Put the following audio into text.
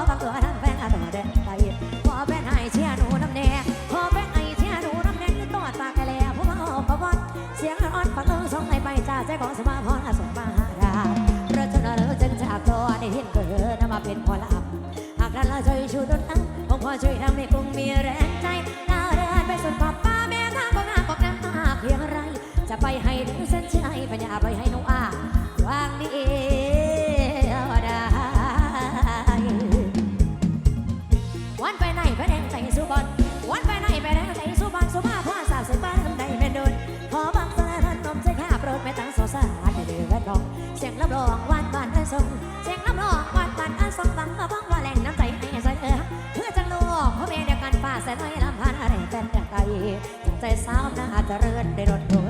ออเด็ดไปขเชียหนูน้ำแน่ขอแฟนไอเชียนูน้ำแน่นี่ตอดปากแกแล้วผมมาประวัติเสียงร้อนปากเออสองไอไปจ้าใจของสมารอาสมาหาราประจนเราจึงจากตัในเห็เกิดนำมาเป็นพอลับหากนั้นเราช่วยชูดนตั้งผมพอช่วยทำให้คงมีแรงใจ องวันบานอันทรงเสียงน้ำรองวันบานอันทรงฟังมาบ้องว่าแหล่งน้ำใจให้ใส่เออเพื่อจังโลกพ่อแม่เดียวกันฝ่าแสนไว้ลำพันอะไรเป็นจากไกลจังใจสาวน่าเจริญได้รถเกิดบ